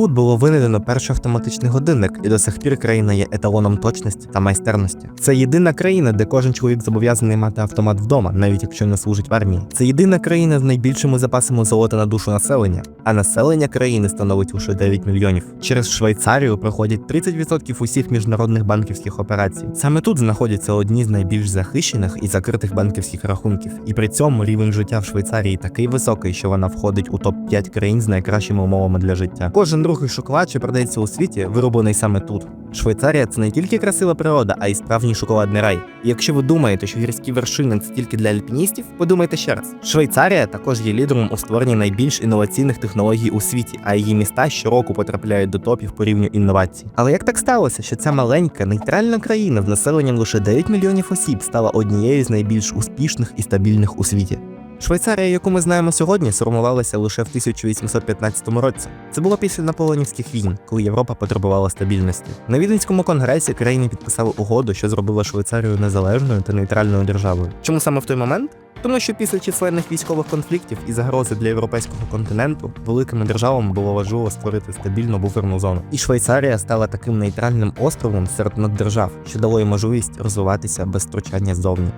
тут було винайдено перший автоматичний годинник, і до сих пір країна є еталоном точності та майстерності. Це єдина країна, де кожен чоловік зобов'язаний мати автомат вдома, навіть якщо не служить в армії. Це єдина країна з найбільшими запасами золота на душу населення, а населення країни становить лише 9 мільйонів. Через Швейцарію проходять 30% усіх міжнародних банківських операцій. Саме тут знаходяться одні з найбільш захищених і закритих банківських рахунків. І при цьому рівень життя в Швейцарії такий високий, що вона входить у топ 5 країн з найкращими умовами для життя. Кожен другий шоколад, що продається у світі, вироблений саме тут. Швейцарія це не тільки красива природа, а й справжній шоколадний рай. І якщо ви думаєте, що гірські вершини це тільки для альпіністів, подумайте ще раз. Швейцарія також є лідером у створенні найбільш інноваційних технологій у світі, а її міста щороку потрапляють до топів по рівню інновацій. Але як так сталося, що ця маленька нейтральна країна з населенням лише 9 мільйонів осіб стала однією з найбільш успішних і стабільних у світі? Швейцарія, яку ми знаємо сьогодні, сформувалася лише в 1815 році. Це було після наполеонівських війн, коли Європа потребувала стабільності. На Віденському конгресі країни підписали угоду, що зробила Швейцарію незалежною та нейтральною державою. Чому саме в той момент? Тому що після численних військових конфліктів і загрози для європейського континенту великими державами було важливо створити стабільну буферну зону. І Швейцарія стала таким нейтральним островом серед наддержав, що дало їй можливість розвиватися без втручання ззовні.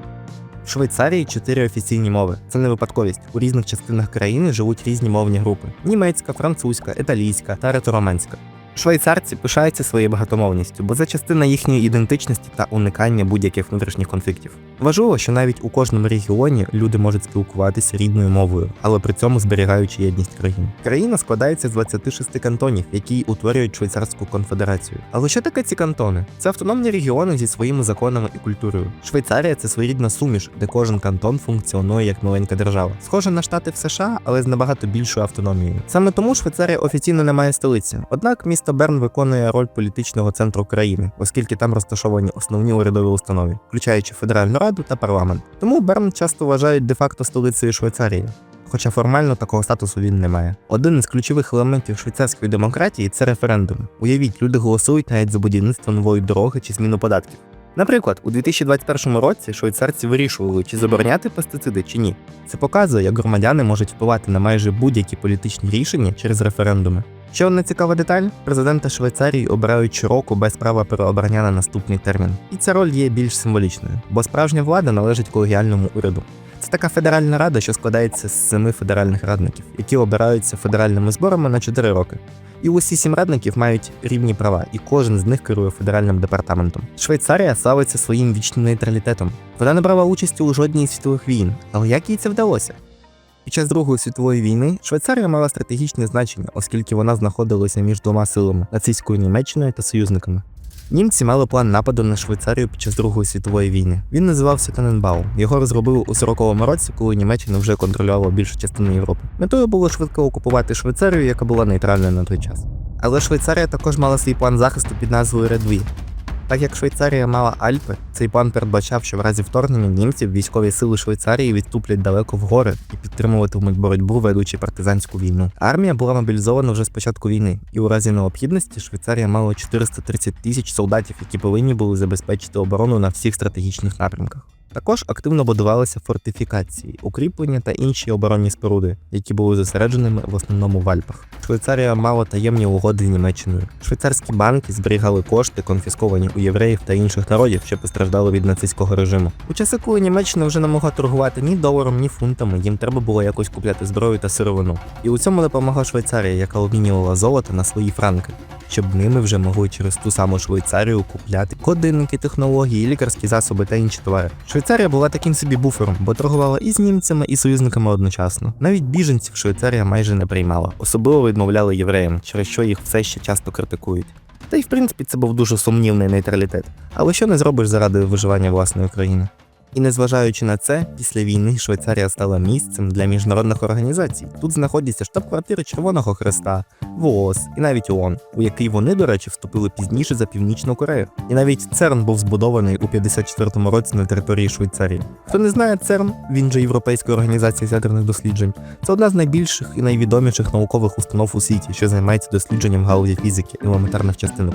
В Швейцарії чотири офіційні мови. Це не випадковість. У різних частинах країни живуть різні мовні групи: німецька, французька, італійська та ретороманська. Швейцарці пишаються своєю багатомовністю, бо це частина їхньої ідентичності та уникання будь-яких внутрішніх конфліктів. Важливо, що навіть у кожному регіоні люди можуть спілкуватися рідною мовою, але при цьому зберігаючи єдність країн. Країна складається з 26 кантонів, які утворюють швейцарську конфедерацію. Але що таке ці кантони? Це автономні регіони зі своїми законами і культурою. Швейцарія це своєрідна суміш, де кожен кантон функціонує як маленька держава. Схоже на штати в США, але з набагато більшою автономією. Саме тому Швейцарія офіційно не має столиці. Однак місто Берн виконує роль політичного центру країни, оскільки там розташовані основні урядові установи, включаючи федеральну раду та парламент. Тому Берн часто вважають де-факто столицею Швейцарії. Хоча формально такого статусу він не має. Один із ключових елементів швейцарської демократії це референдуми. Уявіть, люди голосують навіть за будівництво нової дороги чи зміну податків. Наприклад, у 2021 році швейцарці вирішували, чи забороняти пестициди чи ні. Це показує, як громадяни можуть впливати на майже будь-які політичні рішення через референдуми. Ще одна цікава деталь: президента Швейцарії обирають щороку без права переобрання на наступний термін. І ця роль є більш символічною, бо справжня влада належить колегіальному уряду. Це така федеральна рада, що складається з семи федеральних радників, які обираються федеральними зборами на 4 роки. І усі сім радників мають рівні права, і кожен з них керує федеральним департаментом. Швейцарія славиться своїм вічним нейтралітетом. Вона не брала участі у жодній світових війн, але як їй це вдалося? Під час Другої світової війни Швейцарія мала стратегічне значення, оскільки вона знаходилася між двома силами нацистською Німеччиною та союзниками. Німці мали план нападу на Швейцарію під час Другої світової війни. Він називався Таненбау. Його розробили у 40-му році, коли Німеччина вже контролювала більшу частину Європи. Метою було швидко окупувати Швейцарію, яка була нейтральною на той час. Але Швейцарія також мала свій план захисту під назвою Редві. Так як Швейцарія мала Альпи, цей план передбачав, що в разі вторгнення німців військові сили Швейцарії відступлять далеко в гори і підтримуватимуть боротьбу, ведучи партизанську війну. Армія була мобілізована вже з початку війни, і у разі необхідності Швейцарія мала 430 тисяч солдатів, які повинні були забезпечити оборону на всіх стратегічних напрямках. Також активно будувалися фортифікації, укріплення та інші оборонні споруди, які були зосередженими в основному в Альпах. Швейцарія мала таємні угоди з Німеччиною. Швейцарські банки зберігали кошти, конфісковані у євреїв та інших народів, що постраждали від нацистського режиму. У часи, коли Німеччина вже не могла торгувати ні доларом, ні фунтами, їм треба було якось купляти зброю та сировину. І у цьому допомогла Швейцарія, яка обмінювала золото на свої франки. Щоб ними вже могли через ту саму Швейцарію купляти годинники, технології, лікарські засоби та інші товари. Швейцарія була таким собі буфером, бо торгувала і з німцями, і союзниками одночасно. Навіть біженців Швейцарія майже не приймала, особливо відмовляли євреям, через що їх все ще часто критикують. Та й в принципі це був дуже сумнівний нейтралітет. Але що не зробиш заради виживання власної країни? І незважаючи на це, після війни Швейцарія стала місцем для міжнародних організацій. Тут знаходяться штаб-квартири Червоного Хреста, ВООЗ і навіть ООН, у який вони, до речі, вступили пізніше за Північну Корею. І навіть ЦЕРН був збудований у 54-му році на території Швейцарії. Хто не знає ЦЕРН, він же Європейська організація з ядерних досліджень. Це одна з найбільших і найвідоміших наукових установ у світі, що займається дослідженням галузі фізики і елементарних частинок.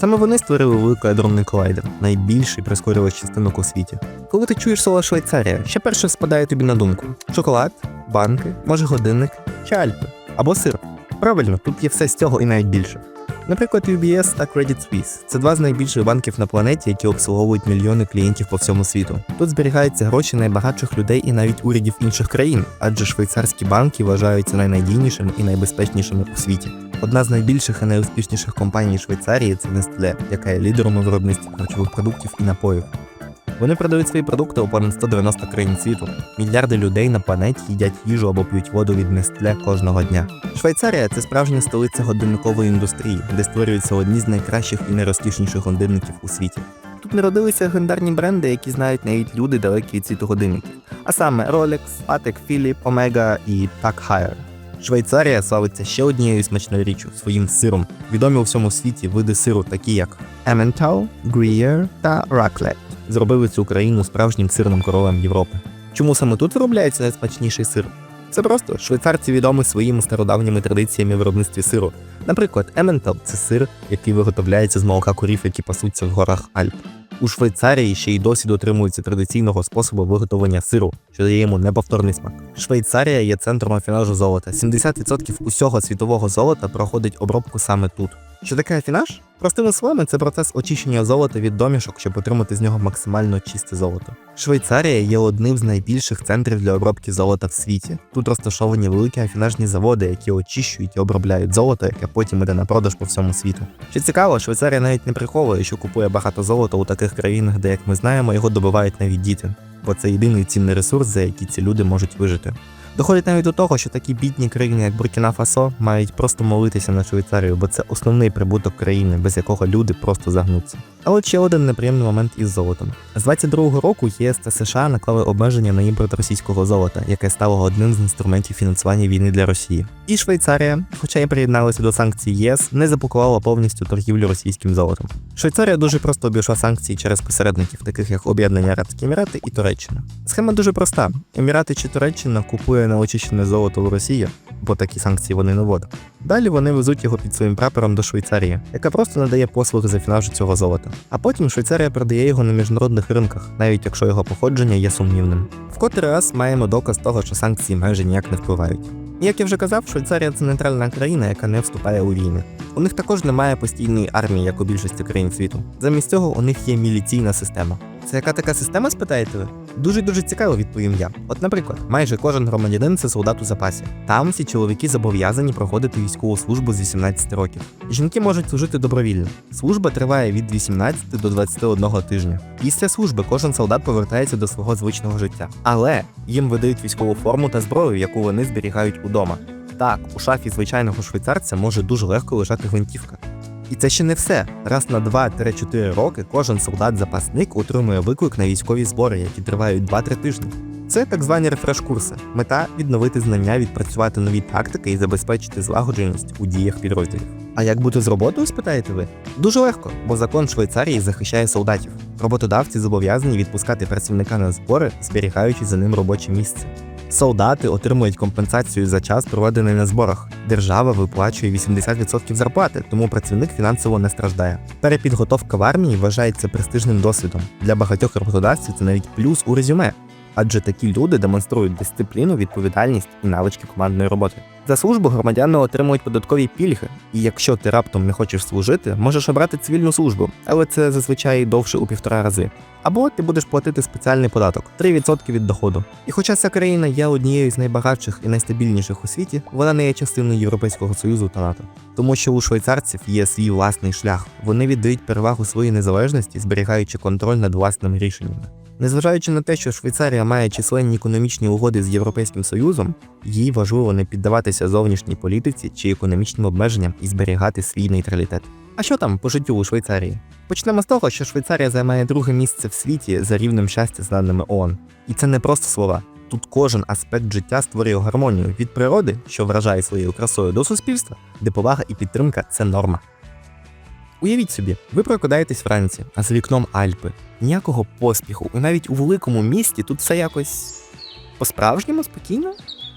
Саме вони створили великий адронний колайдер, найбільший прискорювач частинок у світі. Коли ти чуєш слово Швейцарія, що перше спадає тобі на думку: шоколад, банки, може годинник чи Альпи або сир. Правильно, тут є все з цього і навіть більше. Наприклад, UBS та Credit Suisse – це два з найбільших банків на планеті, які обслуговують мільйони клієнтів по всьому світу. Тут зберігаються гроші найбагатших людей і навіть урядів інших країн, адже швейцарські банки вважаються найнадійнішими і найбезпечнішими у світі. Одна з найбільших і найуспішніших компаній Швейцарії це Nestlé, яка є лідером у виробництві харчових продуктів і напоїв. Вони продають свої продукти у понад 190 країн світу. Мільярди людей на планеті їдять їжу або п'ють воду від Nestlé кожного дня. Швейцарія це справжня столиця годинникової індустрії, де створюються одні з найкращих і найрозкішніших годинників у світі. Тут народилися легендарні бренди, які знають навіть люди далекі від світу годинників, а саме Rolex, Patek Philippe, Omega і Tag Heuer. Швейцарія славиться ще однією смачною річчю своїм сиром. Відомі у всьому світі види сиру, такі як Emmental, Gruyère та Raclette, зробили цю країну справжнім сирним королем Європи. Чому саме тут виробляється найсмачніший сир? Це просто швейцарці відомі своїми стародавніми традиціями в виробництві сиру. Наприклад, Emmental – це сир, який виготовляється з молока корів, які пасуться в горах Альп. У Швейцарії ще й досі дотримуються традиційного способу виготовлення сиру, що дає йому неповторний смак. Швейцарія є центром афінажу золота. 70% усього світового золота проходить обробку саме тут. Що таке афінаж? Простими словами, це процес очищення золота від домішок, щоб отримати з нього максимально чисте золото. Швейцарія є одним з найбільших центрів для обробки золота в світі. Тут розташовані великі афінажні заводи, які очищують і обробляють золото, яке потім іде на продаж по всьому світу. Що цікаво, Швейцарія навіть не приховує, що купує багато золота у таких країнах, де, як ми знаємо, його добувають навіть діти, бо це єдиний цінний ресурс, за який ці люди можуть вижити. Доходить навіть до того, що такі бідні країни, як Буркіна Фасо, мають просто молитися на Швейцарію, бо це основний прибуток країни, без якого люди просто загнуться. Але ще один неприємний момент із золотом. З 22-го року ЄС та США наклали обмеження на імпорт російського золота, яке стало одним з інструментів фінансування війни для Росії. І Швейцарія, хоча й приєдналася до санкцій ЄС, не заблокувала повністю торгівлю російським золотом. Швейцарія дуже просто обійшла санкції через посередників, таких як Об'єднані Арабські Емірати і Туреччина. Схема дуже проста: Емірати чи Туреччина купує неочищене золото у Росії, бо такі санкції вони не вводять. Далі вони везуть його під своїм прапором до Швейцарії, яка просто надає послуги за фінажу цього золота. А потім Швейцарія продає його на міжнародних ринках, навіть якщо його походження є сумнівним. В котрий раз маємо доказ того, що санкції майже ніяк не впливають. Як я вже казав, Швейцарія це нейтральна країна, яка не вступає у війни. У них також немає постійної армії, як у більшості країн світу. Замість цього у них є міліційна система. Це яка така система, спитаєте ви? Дуже дуже цікаво відповім я. От, наприклад, майже кожен громадянин це солдат у запасі. Там всі чоловіки зобов'язані проходити військову службу з 18 років. Жінки можуть служити добровільно. Служба триває від 18 до 21 тижня. Після служби кожен солдат повертається до свого звичного життя. Але їм видають військову форму та зброю, яку вони зберігають удома. Так, у шафі звичайного швейцарця може дуже легко лежати гвинтівка. І це ще не все. Раз на 2-4 роки кожен солдат-запасник отримує виклик на військові збори, які тривають 2-3 тижні. Це так звані рефреш-курси. Мета відновити знання, відпрацювати нові тактики і забезпечити злагодженість у діях підрозділів. А як бути з роботою, спитаєте ви? Дуже легко, бо закон Швейцарії захищає солдатів. Роботодавці зобов'язані відпускати працівника на збори, зберігаючи за ним робоче місце. Солдати отримують компенсацію за час, проведений на зборах. Держава виплачує 80% зарплати, тому працівник фінансово не страждає. Перепідготовка в армії вважається престижним досвідом. Для багатьох роботодавців це навіть плюс у резюме. Адже такі люди демонструють дисципліну, відповідальність і навички командної роботи. За службу громадяни отримують податкові пільги, і якщо ти раптом не хочеш служити, можеш обрати цивільну службу, але це зазвичай довше у півтора рази. Або ти будеш платити спеціальний податок 3% від доходу. І хоча ця країна є однією з найбагатших і найстабільніших у світі, вона не є частиною Європейського Союзу та НАТО. Тому що у швейцарців є свій власний шлях. Вони віддають перевагу своїй незалежності, зберігаючи контроль над власними рішеннями. Незважаючи на те, що Швейцарія має численні економічні угоди з Європейським Союзом, їй важливо не піддаватися зовнішній політиці чи економічним обмеженням і зберігати свій нейтралітет. А що там по життю у Швейцарії? Почнемо з того, що Швейцарія займає друге місце в світі за рівнем щастя з даними ООН. І це не просто слова. Тут кожен аспект життя створює гармонію від природи, що вражає своєю красою, до суспільства, де повага і підтримка це норма. Уявіть собі, ви прокидаєтесь вранці, а за вікном Альпи. Ніякого поспіху. І навіть у великому місті тут все якось по-справжньому спокійно.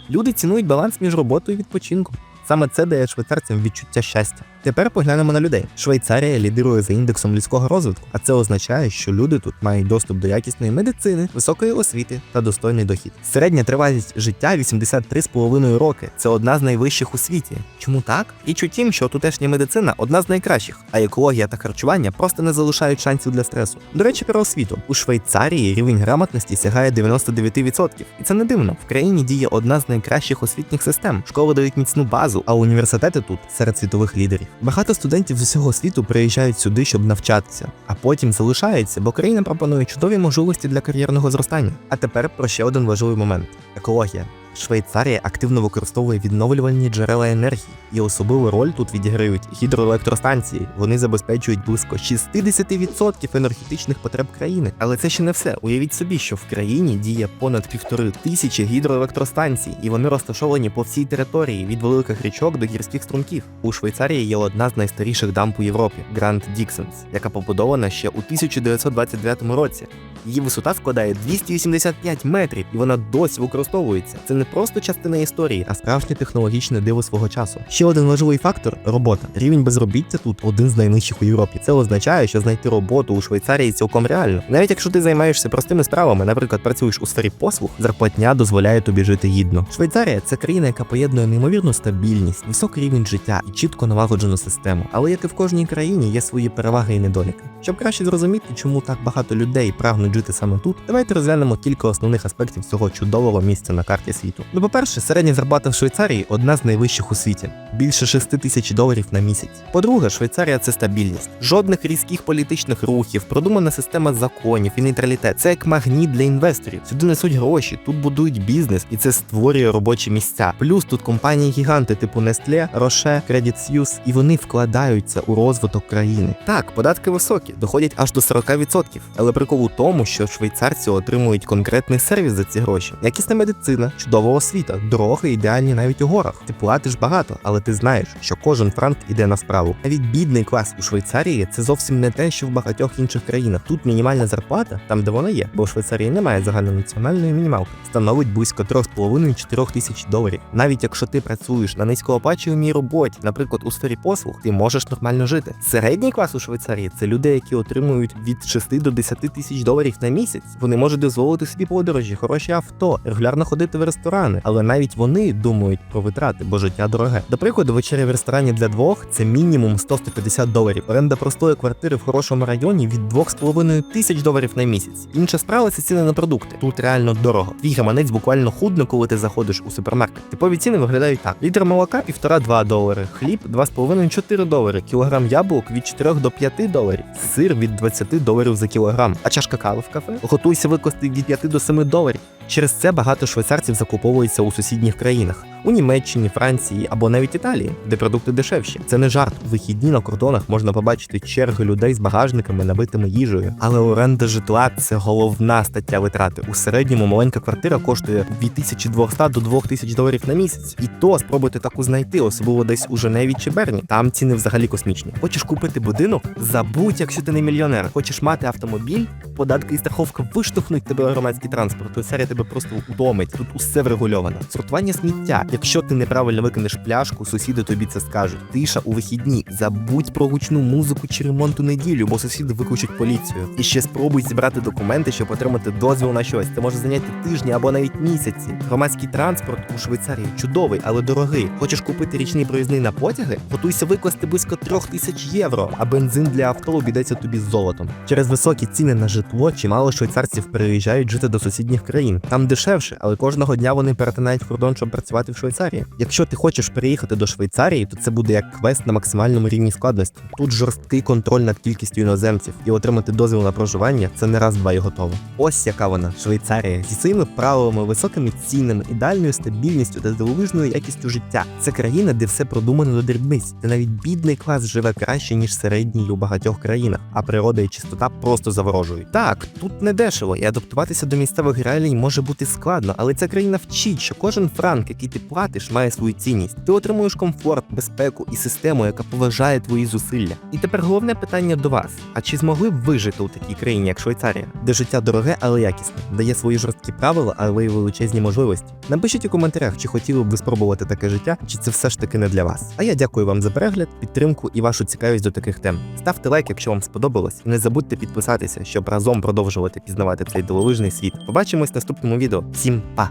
Люди цінують баланс між роботою і відпочинком. Саме це дає швейцарцям відчуття щастя. Тепер поглянемо на людей. Швейцарія лідирує за індексом людського розвитку, а це означає, що люди тут мають доступ до якісної медицини, високої освіти та достойний дохід. Середня тривалість життя 83,5 роки. Це одна з найвищих у світі. Чому так? Річ у тім, що тутешня медицина одна з найкращих, а екологія та харчування просто не залишають шансів для стресу. До речі, про освіту у Швейцарії рівень грамотності сягає 99%. І це не дивно. В країні діє одна з найкращих освітніх систем. Школи дають міцну базу, а університети тут серед світових лідерів. Багато студентів з усього світу приїжджають сюди, щоб навчатися, а потім залишаються, бо країна пропонує чудові можливості для кар'єрного зростання. А тепер про ще один важливий момент: екологія. Швейцарія активно використовує відновлювальні джерела енергії, і особливу роль тут відіграють гідроелектростанції. Вони забезпечують близько 60% енергетичних потреб країни. Але це ще не все. Уявіть собі, що в країні діє понад півтори тисячі гідроелектростанцій, і вони розташовані по всій території від великих річок до гірських струмків. У Швейцарії є одна з найстаріших дамб у Європі Гранд Діксенс, яка побудована ще у 1929 році. Її висота складає 285 метрів, і вона досі використовується. Це не просто частина історії, а справжнє технологічне диво свого часу. Ще один важливий фактор робота. Рівень безробіття тут один з найнижчих у Європі. Це означає, що знайти роботу у Швейцарії цілком реально. Навіть якщо ти займаєшся простими справами, наприклад, працюєш у сфері послуг, зарплатня дозволяє тобі жити гідно. Швейцарія це країна, яка поєднує неймовірну стабільність, високий рівень життя і чітко налагоджену систему. Але як і в кожній країні є свої переваги і недоліки. Щоб краще зрозуміти, чому так багато людей прагнуть жити саме тут, давайте розглянемо кілька основних аспектів цього чудового місця на карті світу. Ну, по-перше, середня зарплата в Швейцарії одна з найвищих у світі більше 6 тисяч доларів на місяць. По-друге, Швейцарія це стабільність, жодних різких політичних рухів, продумана система законів і нейтралітет. Це як магніт для інвесторів. Сюди несуть гроші, тут будують бізнес, і це створює робочі місця. Плюс тут компанії гіганти типу Nestle, Roche, Credit Suisse, і вони вкладаються у розвиток країни. Так, податки високі, доходять аж до 40%. Але прикол у тому, що швейцарці отримують конкретний сервіс за ці гроші. Якісна медицина, чудова освіта, дороги ідеальні навіть у горах. Ти платиш багато, але ти знаєш, що кожен франк іде на справу. Навіть бідний клас у Швейцарії це зовсім не те, що в багатьох інших країнах. Тут мінімальна зарплата, там де вона є, бо в Швейцарії немає загальнонаціональної мінімалки, становить близько 3,5-4 тисяч доларів. Навіть якщо ти працюєш на низькооплачуваній роботі, наприклад, у сфері послуг, ти можеш нормально жити. Середній клас у Швейцарії це люди, які отримують від 6 до 10 тисяч доларів на місяць. Вони можуть дозволити собі подорожі, хороші авто, регулярно ходити в ресторани, але навіть вони думають про витрати, бо життя дороге. До прикладу, вечеря в ресторані для двох це мінімум 100-150 доларів. Оренда простої квартири в хорошому районі від 2,5 тисяч доларів на місяць. Інша справа це ціни на продукти. Тут реально дорого. Твій гаманець буквально худно, коли ти заходиш у супермаркет. Типові ціни виглядають так: літр молока 1,5-2 долари, хліб 2,5-4 долари, кілограм яблук від 4 до 5 доларів, сир від 20 доларів за кілограм, а чашка кави в кафе готуйся викласти від 5 до 7 доларів. Через це багато швейцарців закуповуються у сусідніх країнах у Німеччині, Франції або навіть Італії, де продукти дешевші. Це не жарт. У вихідні на кордонах можна побачити черги людей з багажниками, набитими їжею. Але оренда житла це головна стаття витрати. У середньому маленька квартира коштує від 1200 до 2000 доларів на місяць. І то спробуйте таку знайти, особливо десь у Женеві чи Берні. Там ціни взагалі космічні. Хочеш купити будинок? Забудь, якщо ти не мільйонер. Хочеш мати автомобіль? Податки і страховка виштовхнуть тебе громадський транспорт. Серія тебе просто утомить. Тут усе врегульовано. Сортування сміття. Якщо ти неправильно викинеш пляшку, сусіди тобі це скажуть. Тиша у вихідні. Забудь про гучну музику чи ремонт у неділю, бо сусіди викличуть поліцію. І ще спробуй зібрати документи, щоб отримати дозвіл на щось. Це може зайняти тижні або навіть місяці. Громадський транспорт у Швейцарії чудовий, але дорогий. Хочеш купити річний проїзний на потяги? Готуйся викласти близько трьох тисяч євро, а бензин для авто обійдеться тобі золотом. Через високі ціни на житло чимало швейцарців переїжджають жити до сусідніх країн. Там дешевше, але кожного дня вони перетинають кордон, щоб працювати в Швейцарії. Якщо ти хочеш переїхати до Швейцарії, то це буде як квест на максимальному рівні складності. Тут жорсткий контроль над кількістю іноземців, і отримати дозвіл на проживання це не раз два і готово. Ось яка вона Швейцарія зі своїми правилами, високими цінами, ідеальною стабільністю та дивовижною якістю життя. Це країна, де все продумано до дрібниць, де навіть бідний клас живе краще ніж середній у багатьох країнах, а природа і чистота просто заворожують. Так, тут не дешево, і адаптуватися до місцевих реалій може бути складно, але ця країна вчить, що кожен франк, який ти платиш, має свою цінність. Ти отримуєш комфорт, безпеку і систему, яка поважає твої зусилля. І тепер головне питання до вас: а чи змогли б ви жити у такій країні, як Швейцарія, де життя дороге, але якісне, дає свої жорсткі правила, але й величезні можливості? Напишіть у коментарях, чи хотіли б ви спробувати таке життя, чи це все ж таки не для вас. А я дякую вам за перегляд, підтримку і вашу цікавість до таких тем. Ставте лайк, якщо вам сподобалось, і не забудьте підписатися, щоб разом продовжувати пізнавати цей дивовижний світ. Побачимось в наступному відео. Всім па!